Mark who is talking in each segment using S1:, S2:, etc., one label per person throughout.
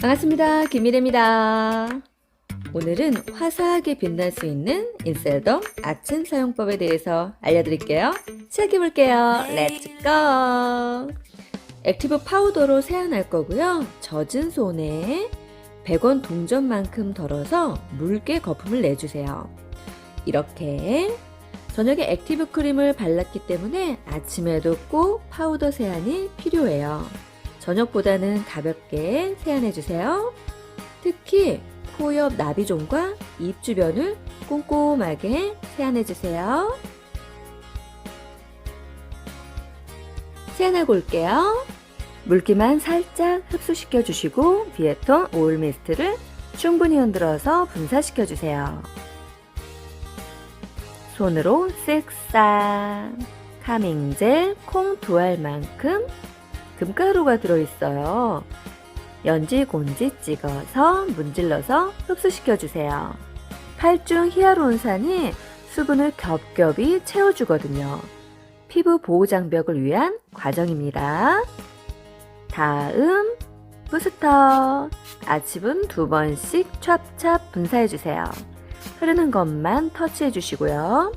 S1: 반갑습니다. 김미래입니다. 오늘은 화사하게 빛날 수 있는 인셀덤 아침 사용법에 대해서 알려드릴게요. 시작해볼게요. 렛츠 고! 액티브 파우더로 세안할 거고요. 젖은 손에 100원 동전만큼 덜어서 묽게 거품을 내주세요. 이렇게 저녁에 액티브 크림을 발랐기 때문에 아침에도 꼭 파우더 세안이 필요해요. 저녁보다는 가볍게 세안해 주세요. 특히 코 옆 나비존과 입 주변을 꼼꼼하게 세안해 주세요. 세안하고 올게요. 물기만 살짝 흡수시켜 주시고 비에톤 오일 미스트를 충분히 흔들어서 분사시켜 주세요. 손으로 쓱싹 카밍젤 콩 두 알만큼 금가루가 들어있어요. 연지 곤지 찍어서 문질러서 흡수시켜 주세요. 팔중 히아루론산이 수분을 겹겹이 채워주거든요. 피부 보호 장벽을 위한 과정입니다. 다음 부스터 아침은 두 번씩 찹찹 분사해 주세요. 흐르는 것만 터치해 주시고요.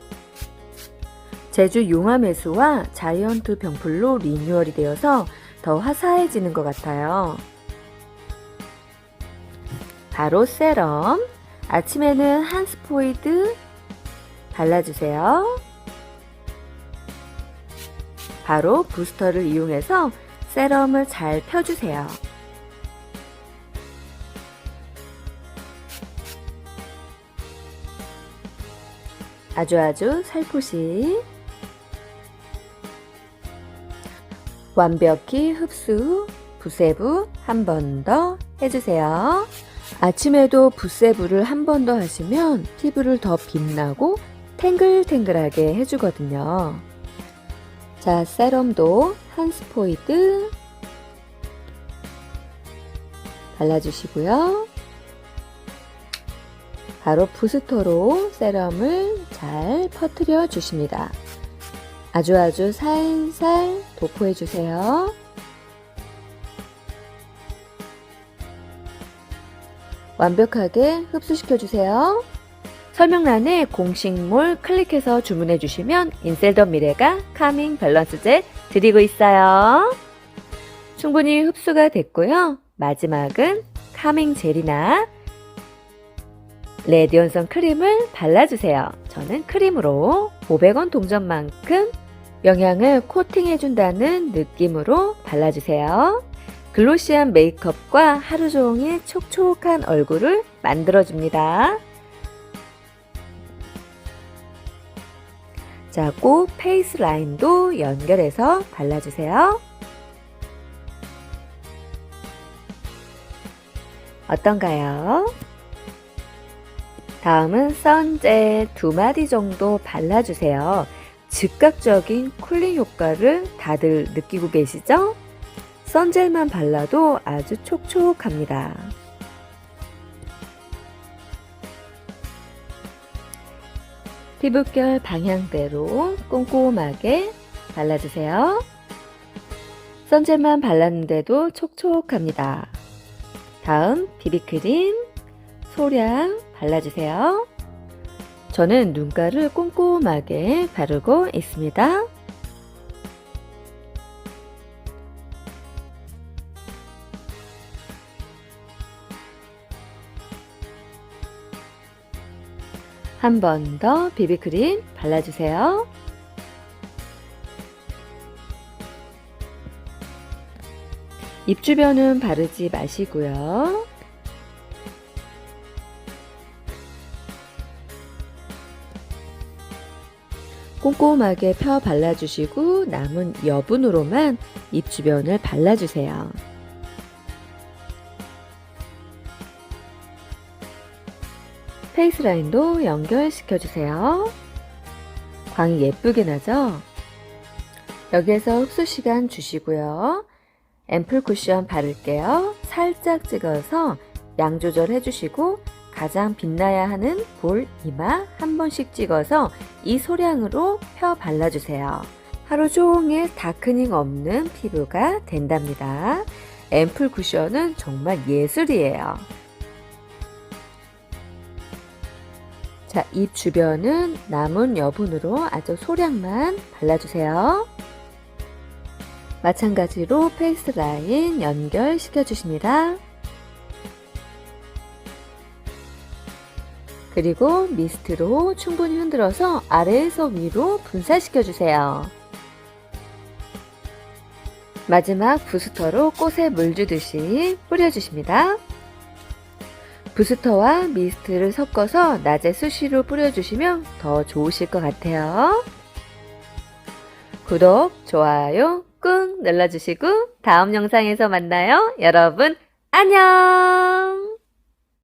S1: 제주 용암해수와 자이언트 병풀로 리뉴얼이 되어서 더 화사해지는 것 같아요. 바로 세럼. 아침에는 한 스포이드 발라주세요. 바로 부스터를 이용해서 세럼을 잘 펴주세요. 아주 아주 살포시 완벽히 흡수 부세부 한 번 더 해주세요. 아침에도 부세부를 한 번 더 하시면 피부를 더 빛나고 탱글탱글하게 해주거든요. 자, 세럼도 한 스포이드 발라주시고요. 바로 부스터로 세럼을 잘 퍼뜨려 주십니다. 아주 아주 살살 도포해 주세요. 완벽하게 흡수시켜 주세요. 설명란에 공식몰 클릭해서 주문해 주시면 인셀더 미래가 카밍 밸런스 젤 드리고 있어요. 충분히 흡수가 됐고요. 마지막은 카밍 젤이나 레디온선 크림을 발라주세요. 저는 크림으로 500원 동전만큼 영양을 코팅해준다는 느낌으로 발라주세요. 글로시한 메이크업과 하루 종일 촉촉한 얼굴을 만들어줍니다. 자, 꼭 페이스 라인도 연결해서 발라주세요. 어떤가요? 다음은 선젤 두 마디 정도 발라주세요. 즉각적인 쿨링 효과를 다들 느끼고 계시죠? 선젤만 발라도 아주 촉촉합니다. 피부결 방향대로 꼼꼼하게 발라주세요. 선젤만 발랐는데도 촉촉합니다. 다음 비비크림 소량 발라주세요. 저는 눈가를 꼼꼼하게 바르고 있습니다. 한 번 더 비비크림 발라주세요. 입 주변은 바르지 마시고요. 꼼꼼하게 펴 발라주시고 남은 여분으로만 입 주변을 발라주세요. 페이스 라인도 연결시켜주세요. 광이 예쁘게 나죠? 여기에서 흡수 시간 주시고요. 앰플 쿠션 바를게요. 살짝 찍어서 양 조절해 주시고 가장 빛나야 하는 볼, 이마 한 번씩 찍어서 이 소량으로 펴 발라주세요. 하루 종일 다크닝 없는 피부가 된답니다. 앰플 쿠션은 정말 예술이에요. 자, 입 주변은 남은 여분으로 아주 소량만 발라주세요. 마찬가지로 페이스 라인 연결시켜 주십니다. 그리고 미스트로 충분히 흔들어서 아래에서 위로 분사시켜 주세요. 마지막 부스터로 꽃에 물 주듯이 뿌려주십니다. 부스터와 미스트를 섞어서 낮에 수시로 뿌려주시면 더 좋으실 것 같아요. 구독, 좋아요 꾹 눌러주시고 다음 영상에서 만나요. 여러분, 안녕!